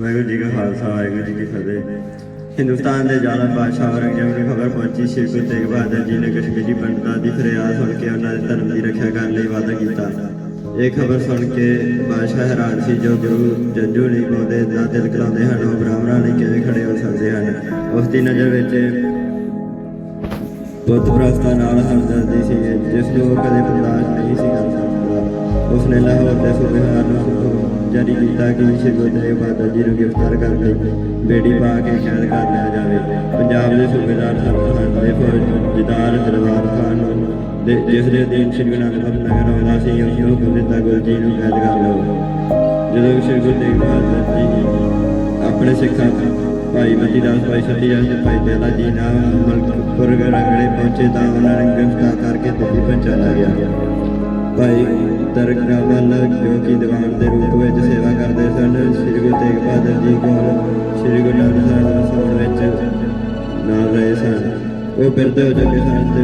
ਵਾਹਿਗੁਰੂ ਜੀ ਕਾ ਖਾਲਸਾ, ਵਾਹਿਗੁਰੂ ਜੀ ਕੀ ਫਤਿਹ। ਹਿੰਦੁਸਤਾਨ ਦੇ ਜ਼ਾਲਮ ਬਾਦਸ਼ਾਹ ਔਰੰਗਜ਼ੇਬ ਨੂੰ ਖਬਰ ਪਹੁੰਚੀ ਸ਼੍ਰੀ ਗੁਰੂ ਤੇਗ ਬਹਾਦਰ ਜੀ ਨੇ ਕਸ਼ਮੀਰੀ ਪੰਡਤਾਂ ਦੀ ਫਰਿਆਦ ਸੁਣ ਕੇ ਉਹਨਾਂ ਦੇ ਧਰਮ ਦੀ ਰੱਖਿਆ ਕਰਨ ਲਈ ਵਾਅਦਾ ਕੀਤਾ। ਇਹ ਖਬਰ ਸੁਣ ਕੇ ਬਾਦਸ਼ਾਹ ਹੈਰਾਨ ਸੀ, ਜੋ ਗੁਰੂ ਜੰਜੂ ਨਹੀਂ ਪਾਉਂਦੇ ਨਾ ਦਿਲ ਕਲਾਉਂਦੇ ਹਨ, ਉਹ ਬ੍ਰਾਹਮਣਾਂ ਲਈ ਕਿਵੇਂ ਖੜੇ ਹੋ ਸਕਦੇ ਹਨ? ਉਸ ਦੀ ਨਜ਼ਰ ਵਿੱਚ ਬੁੱਧ ਪ੍ਰਸਤਾ ਨਾਲ ਹਮਦਰਦੀ ਸੀ, ਜਿਸ ਨੂੰ ਉਹ ਕਦੇ ਬਰਦਾਸ਼ਤ ਨਹੀਂ ਸੀ ਕਰ ਸਕਦਾ। ਉਸਨੇ ਲਾਹੌਰ ਦੇ ਸੂਬੇਦਾਰ ਨੂੰ ਜਾਰੀ ਕੀਤਾ ਕਿ ਸ਼੍ਰੀ ਗੁਰੂ ਤੇਗ ਬਹਾਦਰ ਜੀ ਨੂੰ ਗ੍ਰਿਫਤਾਰ ਕਰਕੇ ਬੇੜੀ ਪਾ ਕੇ ਕੈਦ ਕਰ ਲਿਆ ਜਾਵੇ। ਪੰਜਾਬ ਦੇ ਸੂਬੇਦਾਰ ਸਰਹੰਦ ਦੇ ਫੌਜਦਾਰ ਦਰਬਾਰ ਖਾਨ ਨੂੰ ਦੇ, ਜਿਸ ਦੇ ਦਿਨ ਸ਼੍ਰੀ ਗੁਰੂ ਨਾਨਕ ਨਗਰ ਆਉਂਦਾ ਸੀ, ਉਸ ਨੂੰ ਹੁਕਮ ਗੁਰੂ ਜੀ ਨੂੰ ਕੈਦ ਕਰ ਲਓ। ਜਦੋਂ ਸ਼੍ਰੀ ਗੁਰੂ ਤੇਗ ਬਹਾਦਰ ਜੀ ਆਪਣੇ ਸਿੱਖਾਂ ਭਾਈ ਮਤੀ ਦਾਸ, ਭਾਈ ਸਤੀ ਦਾਸ ਭਾਈ ਦੇਲਾ ਜੀ ਨਾਲ ਮਲਕਪੁਰ ਰੰਗੜੇ ਪਹੁੰਚੇ ਤਾਂ ਉਹਨਾਂ ਨੇ ਗ੍ਰਿਫਤਾਰ ਕਰਕੇ ਦਿੱਲੀ ਪਹੁੰਚਾਇਆ ਗਿਆ। ਭਾਈ ਤਰਕਰਾਵਲ ਜੋ ਕਿ ਦੀਵਾਨ ਦੇ ਰੂਪ ਵਿੱਚ ਸੇਵਾ ਕਰਦੇ ਸਨ। ਸ੍ਰੀ ਗੁਰੂ ਤੇਗ ਬਹਾਦਰ ਜੀ ਕੋਲ, ਸ੍ਰੀ ਗੁਰੂ ਨਾਨਕ ਸਾਹਿਬ ਦੇ ਵਿੱਚ ਨਾਲ ਰਹੇ ਸਨ। ਉਹ ਬਿਰਧ ਹੋ ਚੁੱਕੇ ਸਨ ਤੇ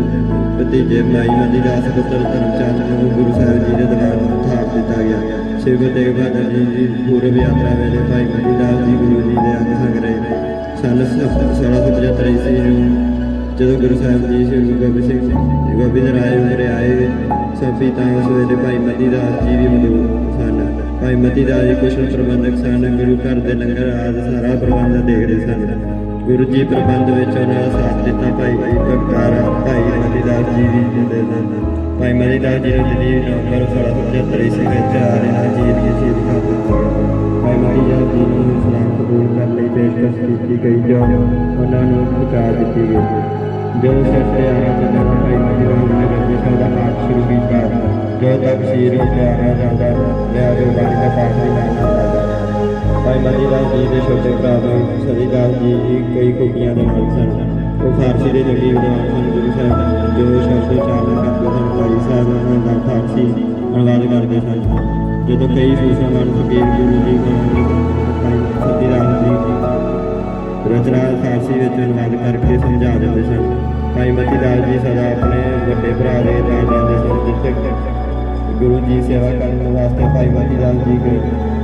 ਭਤੀਜੇ ਭਾਈ ਮਤੀ ਦਾਸ ਪੁੱਤਰ ਧਰਮਚੰਦ ਨੂੰ ਗੁਰੂ ਸਾਹਿਬ ਜੀ ਦੇ ਦੀਵਾਨ ਨੂੰ ਥਾਪ ਦਿੱਤਾ ਗਿਆ। ਸ੍ਰੀ ਗੁਰੂ ਤੇਗ ਬਹਾਦਰ ਜੀ ਦੀ ਪੂਰਬ ਯਾਤਰਾ ਵੇਲੇ ਭਾਈ ਮਤੀ ਦਾਸ ਜੀ ਗੁਰੂ ਜੀ ਦੇ ਅੰਗ ਸੰਗ ਰਹੇ। ਸਨ 1675 ਈਸਵੀ ਨੂੰ ਜਦੋਂ ਗੁਰੂ ਸਾਹਿਬ ਜੀ ਸ੍ਰੀ ਗੁਰੂ ਗੋਬਿੰਦ ਸਿੰਘ ਜੀ ਗੋਬਿੰਦ ਰਾਏ ਉਰੇ ਆਏ ਸਭੀ ਤਾਂ ਉਸ ਵੇਲੇ ਭਾਈ ਮਤੀ ਦਾਸ ਜੀ ਵੀ ਮੌਜੂਦ ਸਨ। ਭਾਈ ਮਤੀ ਦਾਸ ਜੀ ਕੁਸ਼ਲ ਪ੍ਰਬੰਧਕ ਸਨ, ਗੁਰੂ ਘਰ ਦੇ ਲੰਗਰ ਆਦਿ ਸਾਰਾ ਪ੍ਰਬੰਧ ਦੇਖਦੇ ਸਨ। ਗੁਰੂ ਜੀ ਪ੍ਰਬੰਧ ਵਿੱਚ ਉਹਨਾਂ ਦਾ ਸਾਥ ਦਿੱਤਾ ਭਾਈ ਭਗਤਾਰ, ਭਾਈ ਮਤੀ ਦਾਸ ਜੀ ਵੀ ਦਿੰਦੇ ਸਨ। ਭਾਈ ਮਤੀ ਦਾਸ ਜੀ ਨੂੰ ਦਿੱਲੀ ਨਵੰਬਰ 1675 ਈਸਵੀ ਵਿੱਚ ਆਰਿਆ ਜੀ ਦੀ ਸ਼ਹੀਦ ਕਰ ਦਿੱਤਾ ਭਾਈ ਮਤੀ ਦਾਸ ਜੀ ਨੂੰ ਇਸਲਾਮ ਕਬੂਲ ਕਰਨ ਲਈ ਪੇਸ਼ਕਸ਼ ਕੀਤੀ ਗਈ, ਜੋ ਉਹਨਾਂ ਨੂੰ ਪਹੁੰਚਾ ਦਿੱਤੀ ਗਈ। ਜੋ ਸੱਤੇ ਆਇਆ ਤਾਂ ਭਾਈ ਮਜੀਦ ਨੇ ਗੱਡੀ ਦਾ ਪਾਠ ਸ਼ੁਰੂ ਕੀਤਾ ਜੋ ਤਫਸੀਰ ਵਿੱਚ ਆਇਆ ਜਾਂਦਾ ਲਿਆ ਜੋ ਬਾਣੀ ਦਾ ਪਾਠ ਵੀ ਲਾਣਾ ਜਾਂਦਾ ਭਾਈ ਮਜੀਦ ਜੀ ਦੇ ਛੋਟੇ ਭਰਾ ਨੂੰ ਸਰੀਦਾਸ ਜੀ ਕਈ ਕੁਕੀਆਂ ਦੇ ਨਾਲ ਸਨ ਉਹ ਫਾਰਸੀ ਦੇ ਜੱਗੀ ਵਿਦਵਾਨ ਸਨ ਗੁਰੂ ਸਾਹਿਬ ਜੋ ਸ਼ਬਦ ਉਚਾਰਨ ਕਰਦੇ ਸਨ ਭਾਈ ਸਾਹਿਬ ਉਹਨਾਂ ਦਾ ਫਾਰਸੀ ਅਨੁਵਾਦ ਕਰਦੇ ਸਨ ਜਦੋਂ ਕਈ ਸੂਸਮਾਨ ਫਕੀਰ ਗੁਰੂ ਜੀ ਕੋਲ ਭਾਈ ਸਤਿਰਾਮ ਰਚਨਾ ਫਾਰਸੀ ਵਿੱਚ ਅਨੁਵਾਦ ਕਰਕੇ ਸਮਝਾ ਦਿੰਦੇ ਸਨ। ਭਾਈ ਮਤੀ ਦਾਸ ਜੀ ਸਦਾ ਆਪਣੇ ਵੱਡੇ ਭਰਾ ਦੇ ਨਾਲ ਜਾਂਦੇ ਸਨ ਜਿੱਥੇ ਗੁਰੂ ਜੀ ਸੇਵਾ ਕਰਨ ਵਾਸਤੇ ਭਾਈ ਮਤੀ ਦਾਸ ਜੀ ਗਏ।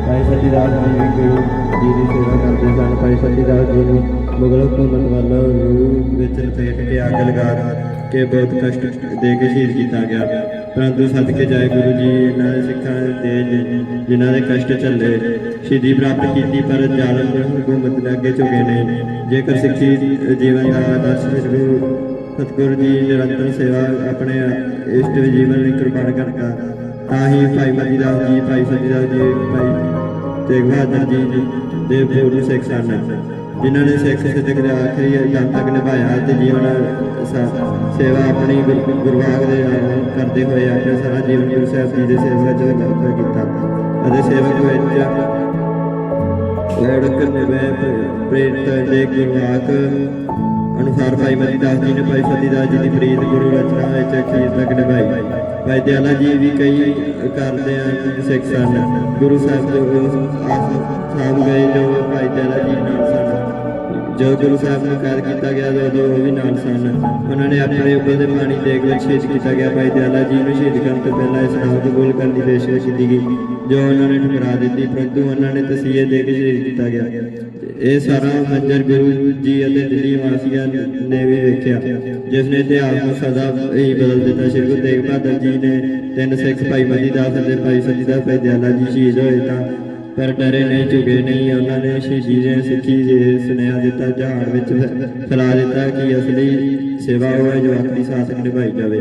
ਭਾਈ ਸਤੀ ਦਾਸ ਜੀ ਵੀ ਗੁਰੂ ਜੀ ਦੀ ਸੇਵਾ ਕਰਦੇ ਸਨ। ਭਾਈ ਸਤੀ ਦਾਸ ਜੀ ਨੂੰ ਮੁਗਲ ਹਕੂਮਤ ਵੱਲੋਂ ਰੂਹ ਵਿੱਚ ਲਪੇਟ ਕੇ ਅੱਗ ਲਗਾ ਕੇ ਬਹੁਤ ਕਸ਼ਟ ਦੇ ਕੇ ਸ਼ਹੀਦ ਕੀਤਾ ਗਿਆ। ਪਰੰਤੂ ਸਦਕੇ ਜਾਏ ਗੁਰੂ ਜੀ, ਇਹਨਾਂ ਦੇ ਸਿੱਖਾਂ ਦੇ ਜਿ- ਜਿਨ੍ਹਾਂ ਦੇ ਕਸ਼ਟ ਝੱਲੇ, ਸ਼ਹੀਦੀ ਪ੍ਰਾਪਤ ਕੀਤੀ, ਪਰ ਜ਼ਾਲਮ ਹਕੂਮਤ ਦੇ ਅੱਗੇ ਝੁਕੇ ਨੇ। ਜੇਕਰ ਸਿੱਖੀ ਜੀਵਨ ਦਾ ਆਦਰਸ਼ ਗੁਰੂ ਸਤਿਗੁਰੂ ਜੀ ਨਿਰੰਤਰ ਸੇਵਾ ਆਪਣੇ ਇਸ਼ਟ ਜੀਵਨ ਲਈ ਕੁਰਬਾਨ ਕਰਤਾ ਤਾਂ ਹੀ ਭਾਈ ਮਤੀ ਦਾਸ ਜੀ, ਭਾਈ ਸਤੀ ਦਾਸ ਜੀ, ਭਾਈ ਤੇਗ ਬਹਾਦਰ ਜੀ ਦੇ ਪੂਰਨ ਸਿੱਖ ਸਨ। ਜਿਨ੍ਹਾਂ ਨੇ ਸਿੱਖ ਸਿੱਧਕ ਦੇ ਆਖਰੀ ਦਮ ਤੱਕ ਨਿਭਾਇਆ ਤੇ ਜੀਵਨ ਸੇਵਾ ਆਪਣੀ ਗੁਰ- ਦੇ ਕਰਦੇ ਹੋਏ ਆਪਣੇ ਸਾਰਾ ਜੀਵਨ ਗੁਰੂ ਸਾਹਿਬ ਜੀ ਦੇ ਸੇਵਾ ਚ ਲਗਾਤਾਰ ਕੀਤਾ ਅਤੇ ਸੇਵਕ ਵਿੱਚ ਔੜਕ ਨਿਵੇ ਪ੍ਰੇਰਿਤ ਦੇ ਗੁਰਵਾਕ ਅਨੁਸਾਰ ਭਾਈ ਮਤੀ ਦਾਸ ਜੀ ਨੇ ਭਾਈ ਸਤੀ ਦਾਸ ਜੀ ਦੀ ਪ੍ਰੀਤ ਗੁਰੂ ਰਚਨਾ ਵਿੱਚ ਅਖੀਰ ਤੱਕ ਨਿਭਾਈ। ਭਾਈ ਦਿਆਲਾ ਜੀ ਵੀ ਕਈ ਕਰਦੇ ਆ ਸਿੱਖ ਸਨ। ਗੁਰੂ ਸਾਹਿਬ ਦੇ ਉਹ ਆਸ ਸਾਮ ਜੋ ਗੁਰੂ ਸਾਹਿਬ ਨੂੰ ਕੈਦ ਕੀਤਾ ਗਿਆ ਉਦੋਂ ਉਹ ਵੀ ਨਾਲ ਸਨ, ਉਹਨਾਂ ਨੇ ਆਪਣੇ ਉੱਪਰ ਦੇ ਪਾਣੀ ਦੇਖ ਕੇ ਸ਼ਹੀਦ ਕੀਤਾ ਗਿਆ। ਭਾਈ ਦਿਆਲਾ ਜੀ ਨੂੰ ਸ਼ਹੀਦ ਕਰਨ ਤੋਂ ਪਹਿਲਾਂ ਇਸਲਾਮ ਕਬੂਲ ਕਰਨ ਦੀ ਪੇਸ਼ਕਸ਼ ਕੀਤੀ ਗਈ, ਜੋ ਉਹਨਾਂ ਨੇ ਠੁਕਰਾ ਦਿੱਤੀ, ਪਰੰਤੂ ਉਹਨਾਂ ਨੇ ਤਸੀਹੇ ਦੇ ਕੇ ਸ਼ਹੀਦ ਕੀਤਾ ਗਿਆ। ਇਹ ਸਾਰਾ ਮੰਜ਼ਰ ਗੁਰੂ ਜੀ ਅਤੇ ਦਿੱਲੀ ਵਾਸੀਆਂ ਨੇ ਵੀ ਵੇਖਿਆ, ਜਿਸ ਨੇ ਇਤਿਹਾਸ ਨੂੰ ਸਦਾ ਹੀ ਬਦਲ ਦਿੱਤਾ। ਸ਼੍ਰੀ ਗੁਰੂ ਤੇਗ ਬਹਾਦਰ ਜੀ ਨੇ ਤਿੰਨ ਸਿੱਖ ਭਾਈ ਮਤੀ ਦਾਸ ਅਤੇ ਭਾਈ ਸਤੀ ਦਾਸ ਭਾਈ ਦਿਆਲਾ ਜੀ ਸ਼ਹੀਦ ਹੋਏ ਤਾਂ ਪਰ ਡਰੇ ਨਹੀਂ ਝੁਕੇ ਨਹੀਂ ਉਹਨਾਂ ਨੇ ਸ਼ਹੀਦੀ ਦੇ ਸਿੱਖੀ ਦੇ ਸੁਨੇਹਾ ਦਿੱਤਾ, ਜਹਾਨ ਵਿੱਚ ਫੈਲਾ ਦਿੱਤਾ ਕਿ ਅਸਲੀ ਸੇਵਾ ਉਹ ਜੋ ਆਖਰੀ ਸਾਥ ਨਿਭਾਈ ਜਾਵੇ।